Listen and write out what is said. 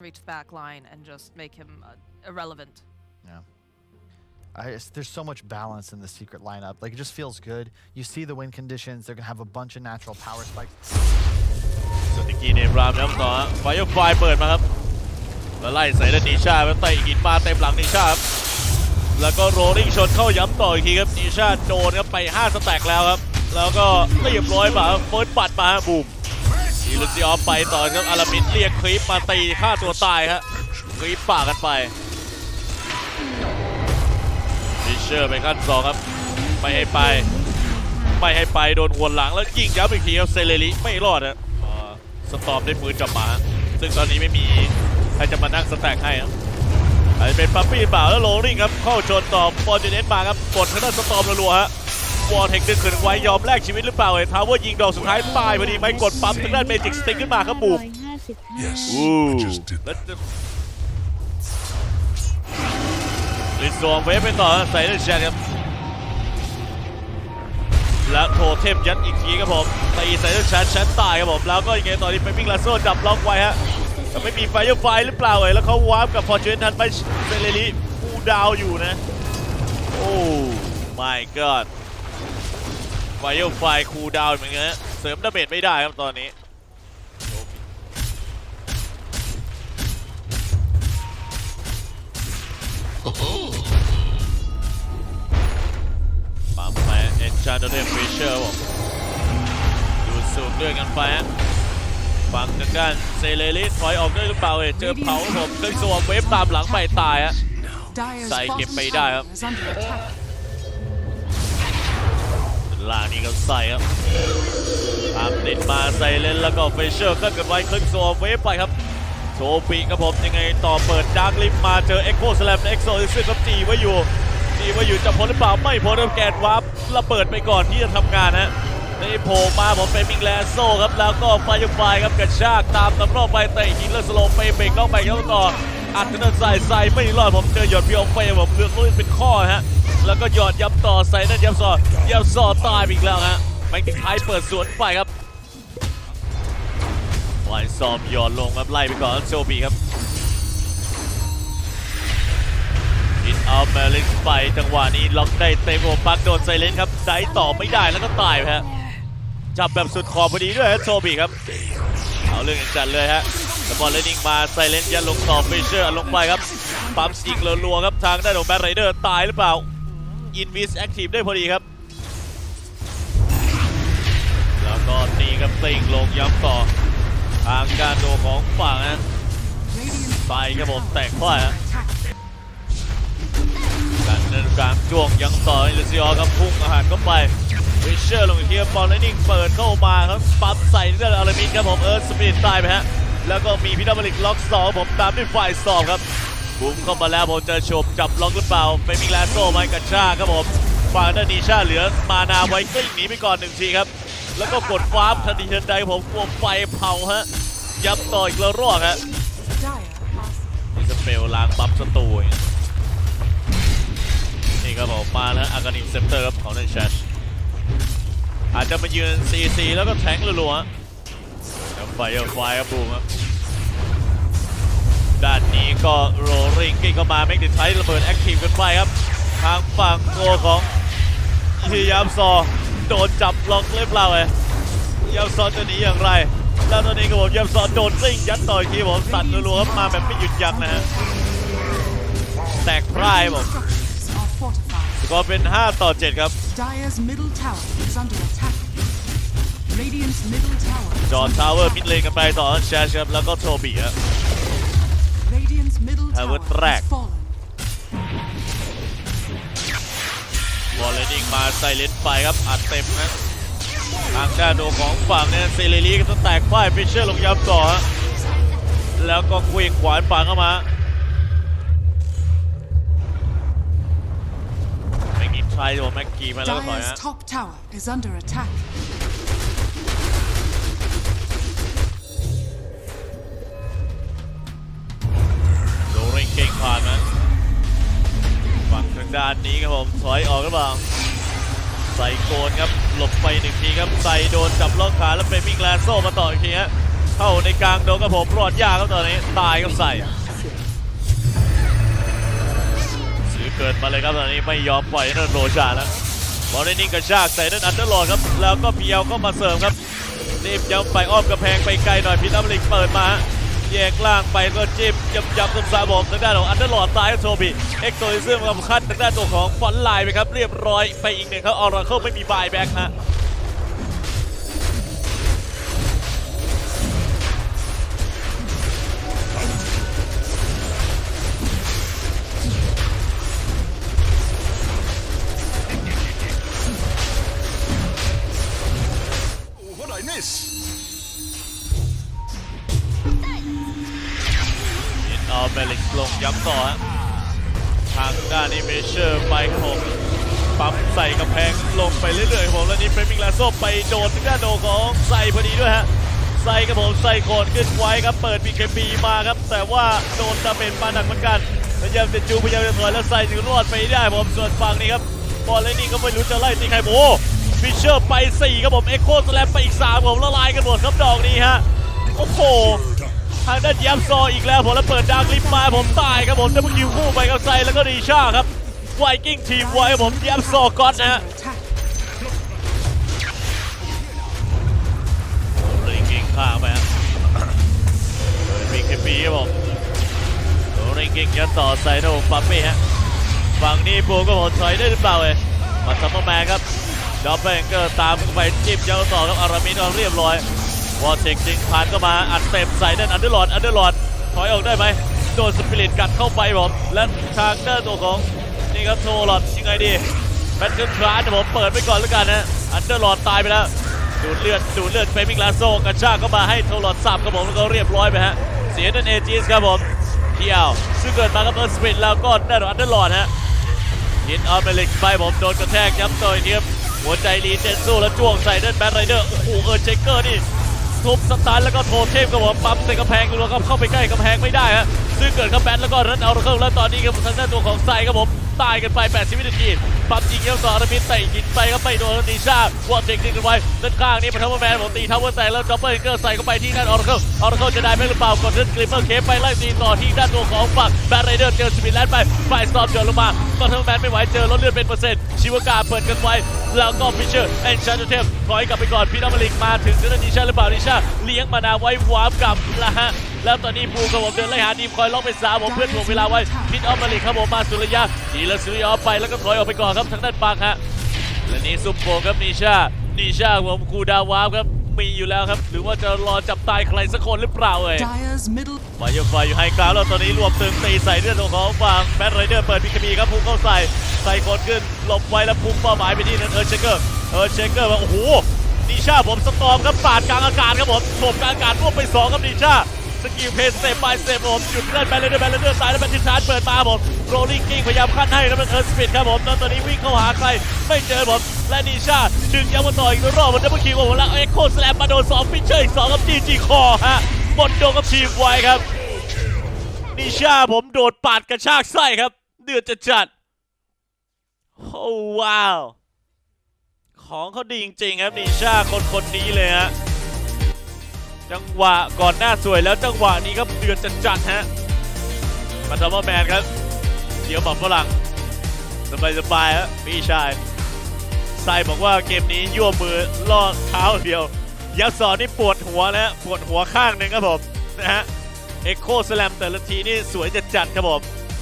reach the back line and just make him uh, irrelevant. Yeah. I, it's- there's so much balance in the secret lineup. Like it just feels good. You see the win conditions. They're gonna have a bunch of natural power spikes. ส่วนตะกี้เนี่ยรามแล้วต่อฮะไฟไฟเปิดมาครับแล้วไล่ใส่ด้านนิชาแล้วเตะหินมาเต็มหลังนิชาครับแล้วก็โรลลิ่งชนเข้าย้ำต่ออีกทีครับนิชาโดนครับไป 5 สแต็กแล้วครับ แล้วก็เรียบร้อยมาครับเฟิร์สปัดมาฮะบูม อีลูซิออฟไปต่อครับอารามินเรียกคลิปมาตีฆ่าตัวตายฮะคลิปป่ากันไปฟิชเชอร์ไปขั้นสองครับ ไม่ให้ไป ไม่ให้ไปโดนหัวหลังแล้วยิงย้ำอีกทีครับเซเลริไม่รอดนะสตอมได้ปืนกลับมา ซึ่งตอนนี้ไม่มีใครจะมานั่งสแต็กให้ครับอาจจะเป็นปั๊ปปี้เปล่าแล้วโรลลิงครับเข้าชนต่อฟอร์จูเนตมาครับกดทางด้านสตอมรัวๆฮะ วอลเทคดึงขึ้นไว้ยอมแลกชีวิตหรือเปล่าเลยทาวเวอร์ยิงดอกสุดท้ายตายพอดีไม่กดปั๊มทางด้านเมจิกสติ๊กขึ้นมาครับบุกอู้แล้ว that. จะลินโซมเวฟไปต่อใส่ด้วยแชทครับแล้วโทเทมยัดอีกทีครับผมตีใส่ด้วยแชทแชทตายครับผมแล้วก็ยังไงตอนนี้ไปมิงลาโซ่จับล็อกไว้ฮะแต่ไม่มีไฟไฟหรือเปล่าเอ่ยแล้วเขาวาร์ปกับฟอร์จูนทันไปเซเลริคูดาวอยู่นะโอ้ my god ไฟไฟคูลดาวน์เหมือนกันฮะเสริมดาเมจไม่ได้ครับตอนนี้ปั๊มไปเอ็นชาร์ดเดนฟิชเชอร์ผมดูดสูบเลือดกันไปฮะฝั่งทางด้านเซเลลิสถอยออกได้หรือเปล่าเอ่ยเจอเผาครับผมเครื่องสวมเวฟตามหลังไปตายฮะ Dyer's Sai bottom kịp bay đài tower không? is under attack. ล่างนี่ก็ใส่ครับตามติดมาใส่เล่นแล้วก็เฟเชอร์ขึ้นกันไว้ครื่งสวมเวฟไปครับโชปีครับผมยังไงต่อเปิดดาร์กลิฟมาเจอเอ็กโคสแลมเอ็กโซซึ่งก็จีไว้อยู่จีไว้อยู่จะพ้นหรือเปล่าไม่พ้นครับแกนวับระเบิดไปก่อนที่จะทำงานฮะนี่โผล่มาผมเป็นมิงแลนโซครับแล้วก็ไฟยุไฟครับกระชากตามตำรอบไปเตะหินแล้วสโลว์ไปเบรกเข้าไปเข้าต่ออัดกันใส่ใส่ไม่รอดผมเจอหยดพี่อเฟย์ผมเลือกลุยเป็นข้อฮะ แล้วก็หยอดยับต่อใส่นั่นยับซอยับซอตายอีกแล้วฮะแม็กติไทยเปิดสวนไปครับไฟซอมหยอดลงครับไล่ไปก่อนโชบีครับอินเอาแมลิสไปจังหวะนี้ล็อกได้เต็มโอปักโดนไซเลนครับไดต่อไม่ได้แล้วก็ตายฮะจับแบบสุดขอบพอดีด้วยฮะโชบีครับเอาเรื่องจัดเลยฮะแล้วบอลเลนิ่งมาไซเลนยันลงต่อฟิชเชอร์ลงไปครับปั๊มยิงรัวๆครับทางด้านของแบทไรเดอร์ตายหรือเปล่า อินวิสแอคทีฟได้พอดีครับ แล้วก็ตีครับติงลงย้ำต่อ ทางการโดของฝั่งฮะ Radiant ไปครับผมแตกพ่อยฮะ attack. การเดินกลางจ้วงยังต่ออิลซิออครับพุ่งอาหารเข้าไปวิเชอร์ลงอีกทีครับบอลเลนนิ่งเปิดเข้ามาครับปั๊บใส่เรื่องอารามินครับผมเอิร์ธสปิริตายไปฮะแล้วก็มีพิทาบริกล็อกสองผมตามด้วยฝ่ายสองครับ บุ้มเข้ามาแล้วผมเจอโฉบจับล็อกหรือเปล่าไม่มีแลนโซ่ไมกัญชาครับผมฝั่งด้านนีชาเหลือมานาไว้กลิ้งหนีไปก่อนหนึ่งทีครับ แล้วก็กดฟ้าร์ทันทีทันใดผมกลัวไฟเผาฮะ ยับต่ออีกแล้วรอกฮะนี่สเปลล้างปั๊บสตูนี่ครับผมมาแล้วอากานิมเซปเตอร์ครับของนันชัชอาจจะมายืน CC แล้วก็แทงรัวๆฮะแล้วไฟเอาไฟครับบูมครับ ด้านนี้ก็โรลริงกิ้งเข้ามาเมกดิไทระเบิดแอคทีฟกันไปครับ ทางฝั่งตัวของทียามซอ โดนจับล็อกเรียบร้อยเลยยามซอจะหนีอย่างไร แล้วตอนนี้ก็ผมยามซอโดนซิ่งยัดต่อยทีผมตัดรัวๆครับมาแบบไม่หยุดยั้งนะฮะแตกพร่ายผม structures are fortified. ก็เป็น 5 ต่อ 7 ครับ Dyer's middle tower is under attack. Radiant's middle tower. is จอร์ under ทาวเวอร์ attack. มิดเลนกันไปต่อแชชครับ แล้วก็โทบีครับ Radiant's middle Tower tower track. has fallen. วอลเลนนิ่งมาใส่เลนไปครับอัดเต็มนะทางด้านโดของฝั่งเนี่ยเซเลรีก็จะแตกพ่ายฟิชเชอร์ลงยับต่อฮะแล้วก็เคว้งขวานปังเข้ามาไม่มีใครโดนแม็กกี้มาแล้วก็ถอย Dyer's ฮะ ผ่านมาฝั่งทางด้านนี้ครับผมถอยออกหรือเปล่าใส่โกนครับหลบไปหนึ่งทีครับใส่โดนจับล็อกขาแล้วเป็นมิงแลนโซ่มาต่ออีกทีฮะเข้าในกลางโดนกับผมรอดยากครับตอนนี้ตายครับใส่ซื้อเกิดมาเลยครับตอนนี้ไม่ยอมปล่อยนั่นโรชาแล้วบอลได้นิ่งกระชากใส่นั่นอันเดอร์ลอร์ดครับแล้วก็เพียวก็มาเสริมครับรีบย้ำไปอ้อมกระแพงไปไกลหน่อยพิทัมลิกเปิดมา แยกล่างไปก็จิ้มยำยำตรงซ้าบอกทางด้านของอันเดอร์ลอดซ้ายโทบีเอ็กโซลิซึมกับคัดทางด้านตัวของฟอนไลน์ไปครับเรียบร้อยไปอีกหนึ่งครับออร์เคิลไม่มีบายแบ็กฮะ Yes. ออเลิกลงย้ำต่อฮะทางด้านนี้เมเชอร์ไปครับปั๊มใส่กำแพงลงไปเรื่อยๆผมแล้วนี่เฟรมิงลาโซไปโดนทางด้านโดของใส่พอดีด้วยฮะใส่ครับผมใส่โคนขึ้นไว้ครับเปิด BKB มาครับ แต่ว่าโดนดาเมจมาหนักเหมือนกันพยายามจะจูพยายามจะถอยแล้วใส่ถึงรอดไปได้ผมส่วนฝั่งนี้ครับบอลเลนนี่ก็ไม่รู้จะไล่ตีใครโอ้ฟิชเชอร์ไป 4 ครับผมเอ็กโคสแลมไปอีก 3 ผมละลายกันหมดครับดอกนี้ฮะ โอ้โห ทางด้านยับซออีกแล้วผมแล้วเปิดดาร์กลิฟต์มาผมตายครับผมดับเบิลคิวคู่ไปกับไซแล้วก็ดีชาครับไวกิ้งทีมไว้ผมยับซอก๊อตนะฮะริงกิ้งข้าไปฮะมีเคปีครับผมริงกิ้งยัดต่อไซโนปั๊มปี้ฮะฝั่งนี้ปูก็ผมถอยได้หรือเปล่าเอ้มาซัมเมอร์แมนครับดับเบิลเกอร์ตามเข้าไปจิ้มยัดต่อครับอารามินเอาเรียบร้อยวอร์เทคจริงผ่านก็มาอัด เต็มใส่ด้านอันเดอร์ลอดอันเดอร์ลอดถอยออกได้ไหมโดนสปิริตกัดเข้าไปผมและทางด้านตัวของนี่ครับโทลอดยังไงดีแบทเทิลคลาสผมเปิดไปก่อนแล้วกันนะอันเดอร์ลอดตายไปแล้วดูดเลือดดูดเลือดเฟมิงลาโซกระชากเข้ามาให้โทรลอดสับครับผมแล้วก็เรียบร้อยไปฮะเสียนั่นเอจีสครับผมเที่ยวซึ่งเกิดมากับเอิร์สปิดแล้วก็ได้อันเดอร์ลอดฮะฮินออฟเมลิกไปผมโดนกระแทกย้ำต่อยเทียหัวใจรีเจนสู้แล้วจ้วงใส่เดินแบทไรเดอร์โอ้โหเออเจเกอร์นี่ ทุบสตาร์แล้วก็โทเทมครับผมปั๊มใส่กำแพงแล้วก็เข้าไปใกล้กำแพงไม่ได้ฮะซึ่งเกิดครับแบทแล้วก็รันเอาเข้าแล้วตอนนี้ครับทางด้านตัวของไซครับผม ตายกันไป 80 วินาทีปั๊มยิงเยี่ยวต่ออารมินเตะยิงไปก็ไปโดนนิชาวอเทคดึงกันไว้ด้านข้างนี้มาทัพเปอร์แมนผมตีทัพเปอร์แตกแล้วจ็อบเปอร์เกอร์ใส่เข้าไปที่ด้านออร์เคิลออร์เคิลจะได้ไหมหรือเปล่ากดเดินกริปเปอร์เคไปไล่ตีต่อที่ด้านตัวของฝั่งแบทไรเดอร์เจอสปินแลนด์ไปไฟสตอมเจอลงมาก็ทัพเปอร์แมนไม่ไหวเจอลดเลือดเป็นเปอร์เซ็นต์ชิวากาเปิดกันไว้แล้วก็ฟิชเชอร์แอนชาร์เทมถอยกลับไปก่อนพีนามาลิกมาถึงด้านนิชาหรือเปล่านิชาเลี้ยงมานาไว้วาร์ปกลับล้วฮะ แล้วตอนนี้บูกับผมเดินไล่หาดีมคอยล็อกไปสามผมเพื่อถ่วงเวลาไว้พิทออฟมาลิกครับผมมาสุริยะดีแล้วสุริยะไปแล้วก็ถอยออกไปก่อนครับทางด้านปังฮะและนี่ซุปโปครับนิชานิชาผมคูดาวาฟครับมีอยู่แล้วครับ หรือว่าจะรอจับตายใครสักคนหรือเปล่าเอ่ย Dyer's middle วายไฟอยู่ไฮกราวด์แล้วตอนนี้รวมตึงตีใส่เลือดของฝั่งแมทไรเดอร์เปิดพิคบีครับพุ่งเข้าใส่ใส่คนขึ้นหลบไว้แล้วพุ่งเป้าหมายไปที่นั่นเออเชเกอร์เออเชเกอร์ว่าโอ้โหนิชาผมสตอมครับปาดกลางอากาศครับผมโฉบกลางอากาศรวบไปสองครับนิชา สกิลเพสเซปไปเซปผมหยุดเลื่อนแบนเลยเดอร์แบนเลยเดอร์ซ้ายแล้วแบนทิชาร์เปิดมาผมโรลลิ่งกิ้งพยายามขั้นให้แล้วมันเอิร์สปิดครับผมแล้วตอนนี้วิ่งเข้าหาใครไม่เจอผมและนิชาดึงย้ำมาต่ออีกรอบมันจะมาคิวผมแล้วเอ็กโคสแลมมาโดนสองฟิชเชอร์อีกสองครับจีจีคอฮะหมดโดนกับทีมไว้ครับนิชาผมโดดปาดกระชากไส้ครับ เดือดจะจัดโอ้ว้าว ของเขาดีจริงๆครับนิชาคนคนนี้เลยฮะ จังหวะก่อนหน้าสวยแล้วจังหวะนี้ครับเดือดจัดๆฮะมาทำว่าแมนครับเดี๋ยวบอกฝรั่งสบายสบายฮะพี่ชายไซบอกว่าเกมนี้ยั่วมือล่อเท้าเดียว ยักษ์สอนนี่ปวดหัวแล้วปวดหัวข้างหนึ่งครับผมนะฮะเอ็กโคสแลมแต่ละทีนี่สวยจัดจัดๆครับผม